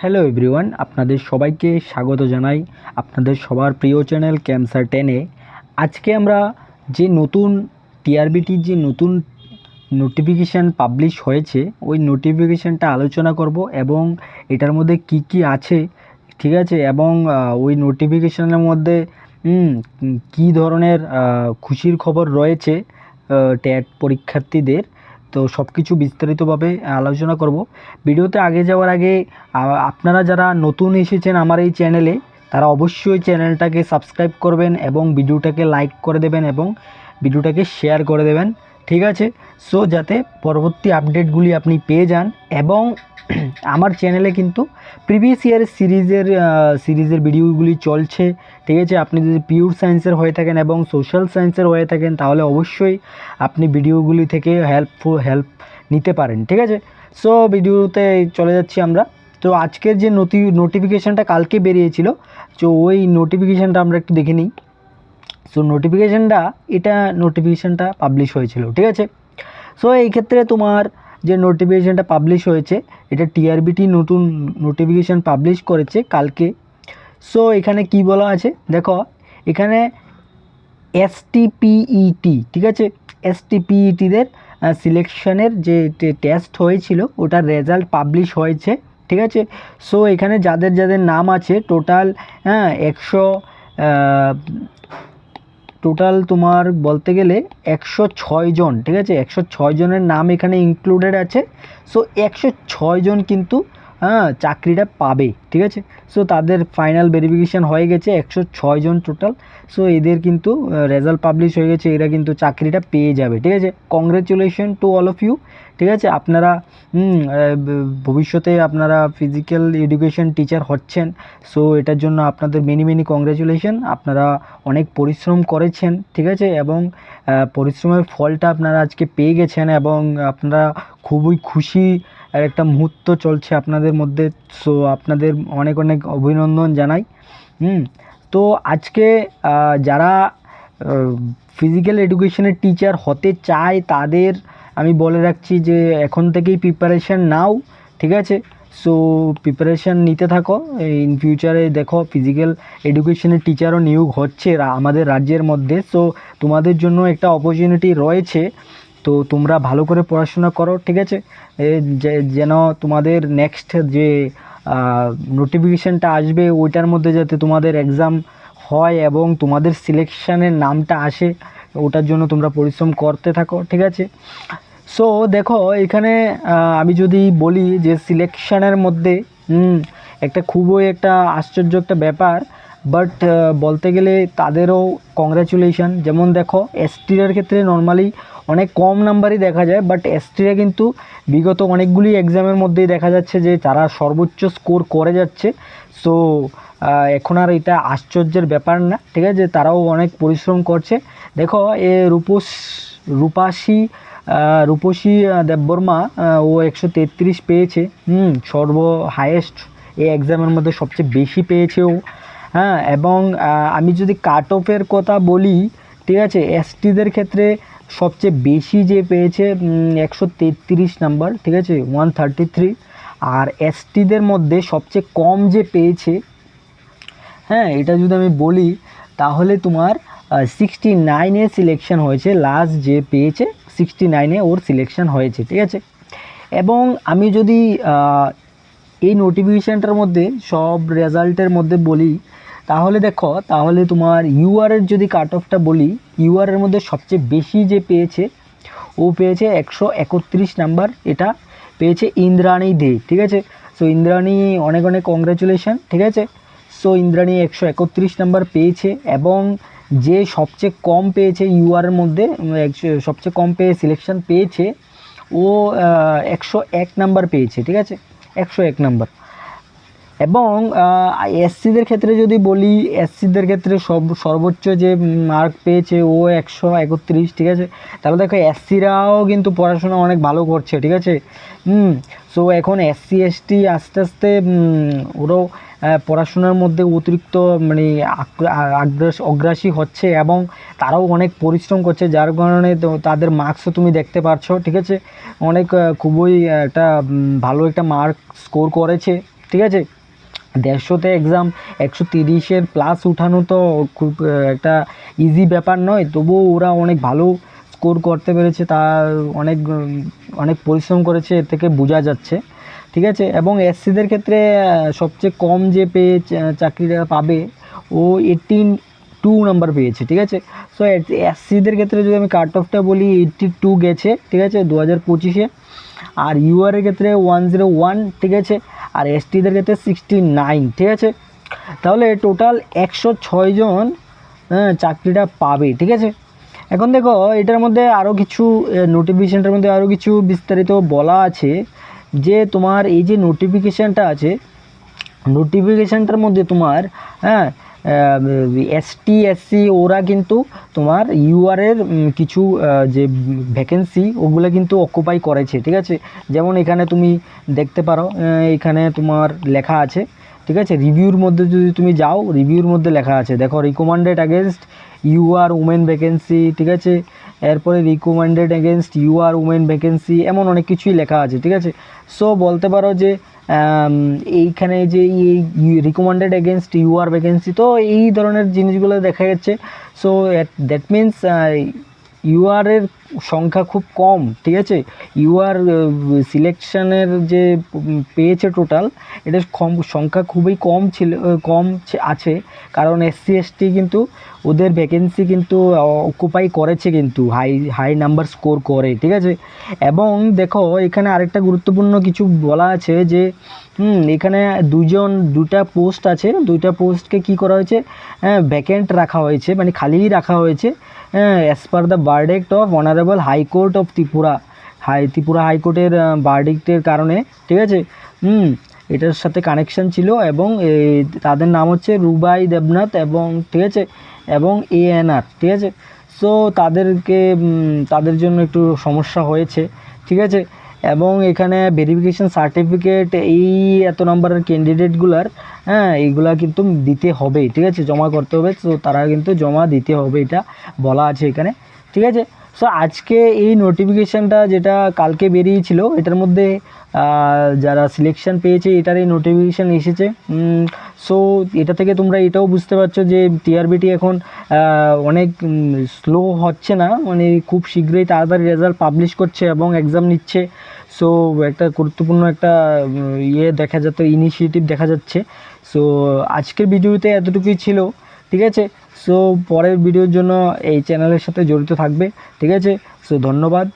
Hello everyone আপনাদের সবাইকে স্বাগত জানাই আপনাদের সবার প্রিয় চ্যানেল ক্যান্সার টেনে। আজকে আমরা যে নতুন টিআরবিটির যে নতুন নোটিফিকেশান পাবলিশ হয়েছে, ওই নোটিফিকেশানটা আলোচনা করব এবং এটার মধ্যে কি কি আছে, ঠিক আছে? এবং ওই নোটিফিকেশানের মধ্যে কী ধরনের খুশির খবর রয়েছে ট্যাট পরীক্ষার্থীদের। তো সব কিছু বিস্তারিতভাবে আলোচনা করব। ভিডিওতে আগে যাওয়ার আগে আপনারা যারা নতুন এসেছেন আমার এই চ্যানেলে, তারা অবশ্যই চ্যানেলটাকে সাবস্ক্রাইব করবেন এবং ভিডিওটাকে লাইক করে দেবেন এবং ভিডিওটাকে শেয়ার করে দেবেন। ঠিক আছে? সো যাতে পরবর্তী আপডেটগুলি আপনি পেয়ে যান এবং আমার চ্যানেলে কিন্তু প্রিভিয়াস ইয়ারের সিরিজের সিরিজের ভিডিওগুলি চলছে, ঠিক আছে? আপনি যদি পিওর সায়েন্সের হয়ে থাকেন এবং সোশ্যাল সায়েন্সের হয়ে থাকেন, তাহলে অবশ্যই আপনি ভিডিওগুলি থেকে হেল্পফুল হেল্প নিতে পারেন, ঠিক আছে? সো ভিডিওতে চলে যাচ্ছি আমরা। তো আজকের যে নথি নোটিফিকেশানটা কালকে বেরিয়েছিল, তো ওই নোটিফিকেশানটা আমরা একটু দেখে নিই। সো নোটিফিকেশানটা এটা নোটিফিকেশানটা পাবলিশ হয়েছিল, ঠিক আছে? সো এই ক্ষেত্রে তোমার যে নোটিফিকেশানটা পাবলিশ হয়েছে, এটা টিআরবিটি নতুন নোটিফিকেশান পাবলিশ করেছে কালকে। সো এখানে কি বলা আছে? দেখো, এখানে এসটিপিইটি ঠিক আছে? এসটিপিইটিদের সিলেকশনের যে টেস্ট হয়েছিল, ওটার রেজাল্ট পাবলিশ হয়েছে, ঠিক আছে? সো এখানে যাদের যাদের নাম আছে টোটাল হ্যাঁ একশো টোটাল তোমার বলতে গেলে একশো ছয় জন, ঠিক আছে? একশো ছয় জনের নাম এখানে ইনক্লুডেড আছে। সো একশো ছয় জন কিন্তু হ্যাঁ চাকরিটা পাবে, ঠিক আছে? সো তাদের ফাইনাল ভেরিফিকেশান হয়ে গেছে একশো ছয় জন টোটাল সো এদের কিন্তু রেজাল্ট পাবলিশ হয়ে গেছে, এরা কিন্তু চাকরিটা পেয়ে যাবে, ঠিক আছে? Congratulation to all of you ঠিক আছে? আপনারা ভবিষ্যতে আপনারা ফিজিক্যাল এডুকেশন টিচার হচ্ছেন। সো এটার জন্য আপনাদের মেনি মেনি কংগ্রেচুলেশন আপনারা অনেক পরিশ্রম করেছেন, ঠিক আছে? এবং পরিশ্রমের ফলটা আপনারা আজকে পেয়ে গেছেন এবং আপনারা খুবই খুশি আর একটা মুহূর্ত চলছে আপনাদের মধ্যে সো আপনাদের অনেক অনেক অভিনন্দন জানাই, হুম? তো আজকে যারা ফিজিক্যাল এডুকেশনের টিচার হতে চায়, তাদের আমি বলে রাখছি যে এখন থেকেই প্রিপারেশান নাও, ঠিক আছে? সো প্রিপারেশান নিতে থাকো ইন ফিউচারে দেখো ফিজিক্যাল এডুকেশনের টিচারও নিয়োগ হচ্ছে আমাদের রাজ্যের মধ্যে সো তোমাদের জন্য একটা অপরচুনিটি রয়েছে। তো তোমরা ভালো করে পড়াশোনা করো, ঠিক আছে? যেন তোমাদের নেক্সট যে নোটিফিকেশানটা আসবে, ওইটার মধ্যে যাতে তোমাদের এক্সাম হয় এবং তোমাদের সিলেকশানের নামটা আসে, ওটার জন্য তোমরা পরিশ্রম করতে থাকো, ঠিক আছে? সো দেখো, এখানে আমি যদি বলি যে সিলেকশানের মধ্যে একটা খুবই একটা আশ্চর্য একটা ব্যাপার। বাট বলতে গেলে তাদেরও কংগ্রাচুলেশন যেমন দেখো এসটির ক্ষেত্রে নর্মালি অনেক কম নাম্বারই দেখা যায় বাট এসটিরা কিন্তু বিগত অনেকগুলি এক্সামের মধ্যেই দেখা যাচ্ছে যে তারা সর্বোচ্চ স্কোর করে যাচ্ছে। সো এখন আর এটা আশ্চর্যের ব্যাপার না ঠিক আছে? তারাও অনেক পরিশ্রম করছে। দেখো এ রূপস রূপাশী আহ, রূপসী দেববর্মা ও একশো তেত্রিশ পেয়েছে। হুম সর্ব হায়েস্ট এই এক্সামের মধ্যে সবচেয়ে বেশি পেয়েছে ও। হ্যাঁ এবং আমি যদি কাট অফের কথা বলি, ঠিক আছে এসটিদের ক্ষেত্রে সবচেয়ে বেশি যে পেয়েছে একশো তেত্রিশ নাম্বার ঠিক আছে ওয়ান থার্টি থ্রি আর এসটিদের মধ্যে সবচেয়ে কম যে পেয়েছে হ্যাঁ এটা যদি আমি বলি, তাহলে তোমার সিক্সটি নাইনে সিলেকশন হয়েছে লাস্ট যে পেয়েছে সিক্সটি নাইনে ওর সিলেকশন হয়েছে, ঠিক আছে, এবং আমি যদি এই নোটিফিকেশানটার মধ্যে সব রেজাল্টের মধ্যে বলি, তাহলে দেখো, তাহলে তোমার ইউআরের যদি কাট অফটা বলি ইউআরের মধ্যে সবচেয়ে বেশি যে পেয়েছে, ও পেয়েছে একশো একত্রিশ নাম্বার এটা পেয়েছে ইন্দ্রাণী দে, ঠিক আছে? সো ইন্দ্রাণী, অনেক অনেক কংগ্রাচুলেশন ঠিক আছে? সো ইন্দ্রাণী একশো একত্রিশ নাম্বার পেয়েছে এবং যে সবচেয়ে কম পেয়েছে ইউআরের মধ্যে সবচেয়ে কম পেয়ে সিলেকশন পেয়েছে, ও একশো এক নাম্বার পেয়েছে, ঠিক আছে? একশো এক নম্বর। এবং এসসিদের ক্ষেত্রে যদি বলি এসসিদের ক্ষেত্রে সব, সর্বোচ্চ যে মার্ক পেয়েছে ও একশো একত্রিশ, ঠিক আছে? তাহলে দেখো এসসিরাও কিন্তু পড়াশোনা অনেক ভালো করছে, ঠিক আছে? হুম সো এখন এসসি এসটি আস্তে আস্তে ওরাও পড়াশোনার মধ্যে অতিরিক্ত মানে আগ্রাস- অগ্রাসী হচ্ছে এবং তারাও অনেক পরিশ্রম করছে, যার কারণে তো তাদের মার্কসও তুমি দেখতে পাচ্ছ ঠিক আছে? অনেক খুবই একটা ভালো একটা মার্ক স্কোর করেছে, ঠিক আছে? দেড়শোতে এক্সাম একশো তিরিশের প্লাস উঠানো তো খুব একটা ইজি ব্যাপার নয়, তবুও ওরা অনেক ভালো স্কোর করতে পেরেছে, তার অনেক অনেক পরিশ্রম করেছে, এর থেকে বোঝা যাচ্ছে। ঠিক আছে? এবং এসসিদের ক্ষেত্রে সবচেয়ে কম যে পেয়ে চাকরিটা পাবে ও এইটিন টু নাম্বার পেয়েছে ঠিক আছে? সো এসসিদের ক্ষেত্রে যদি আমি কাট অফটা বলি এইটটি টু গেছে ঠিক আছে? দু হাজার পঁচিশে। আর ইউআরের ক্ষেত্রে ওয়ান জিরো ওয়ান ঠিক আছে? আর এসটিদের ক্ষেত্রে সিক্সটি নাইন ঠিক আছে? তাহলে টোটাল একশো ছয় জন হ্যাঁ, চাকরিটা পাবে ঠিক আছে? এখন দেখো এটার মধ্যে আরও কিছু নোটিফিকেশানটার মধ্যে আরও কিছু বিস্তারিত বলা আছে। যে তোমার এই যে নোটিফিকেশানটা আছে নোটিফিকেশানটার মধ্যে তোমার হ্যাঁ এসটি এসসি ওরা কিন্তু তোমার ইউআরের কিছু যে ভ্যাকেন্সি ওগুলো কিন্তু অকুপাই করেছে, ঠিক আছে? যেমন এখানে তুমি দেখতে পারো এখানে তোমার লেখা আছে ঠিক আছে? রিভিউর মধ্যে যদি তুমি যাও রিভিউর মধ্যে লেখা আছে, দেখো recommended against U R women vacancy ঠিক আছে? এরপরে recommended against U R women vacancy এমন অনেক কিছুই লেখা আছে, ঠিক আছে? সো বলতে পারো যে এইখানে যে এই recommended against U R vacancy তো এই ধরনের জিনিসগুলো দেখা যাচ্ছে। সো দ্যাট মিন্স ইউআরের সংখ্যা খুব কম, ঠিক আছে? ইউআর সিলেকশানের যে পেয়েছে টোটাল এটার কম, সংখ্যা খুবই কম ছিল কম আছে। কারণ এসসি এসটি কিন্তু, ওদের ভ্যাকেন্সি কিন্তু অকুপাই করেছে কিন্তু হাই হাই নাম্বার স্কোর করে, ঠিক আছে? এবং দেখো, এখানে আরেকটা গুরুত্বপূর্ণ কিছু বলা আছে যে এখানে দুজন, দুটা পোস্ট আছে। দুইটা পোস্টকে কি করা হয়েছে? ভ্যাকেন্ট রাখা হয়েছে মানে খালিই রাখা হয়েছে। As per the verdict of honourable high court of Tripura high Tripura হাইকোর্টের বার্ডিক্টের কারণে, ঠিক আছে? হুম, এটার সাথে কানেকশন ছিল এবং তাদের নাম হচ্ছে রুবাই দেবনাথ এবং, ঠিক আছে? এবং এ এএনআর ঠিক আছে? সো তাদেরকে তাদের জন্য একটু সমস্যা হয়েছে, ঠিক আছে? এবং এখানে ভেরিফিকেশন সার্টিফিকেট এই এত নম্বরের ক্যান্ডিডেটগুলার হ্যাঁ এইগুলা কিন্তু দিতে হবে ঠিক আছে? জমা করতে হবে, তো তারা কিন্তু জমা দিতে হবে, এটা বলা আছে এখানে, ঠিক আছে? সো আজকে এই নোটিফিকেশানটা যেটা কালকে বেরিয়েছিল, এটার মধ্যে যারা সিলেকশন পেয়েছে, এটার এই নোটিফিকেশান এসেছে। সো এটা থেকে তোমরা এটাও বুঝতে পারছ যে টিআরবিটি এখন অনেক স্লো হচ্ছে না। মানে খুব শীঘ্রই তাড়াতাড়ি রেজাল্ট পাবলিশ করছে এবং এক্সাম নিচ্ছে। সো একটা গুরুত্বপূর্ণ একটা ইয়ে দেখা যাচ্ছে ইনিশিয়েটিভ দেখা যাচ্ছে। সো আজকের ভিডিওতে এতটুকুই ছিল। ঠিক আছে? সো পরের ভিডিওর জন্য এই চ্যানেলের সাথে জড়িত থাকবে, ঠিক আছে? সো ধন্যবাদ।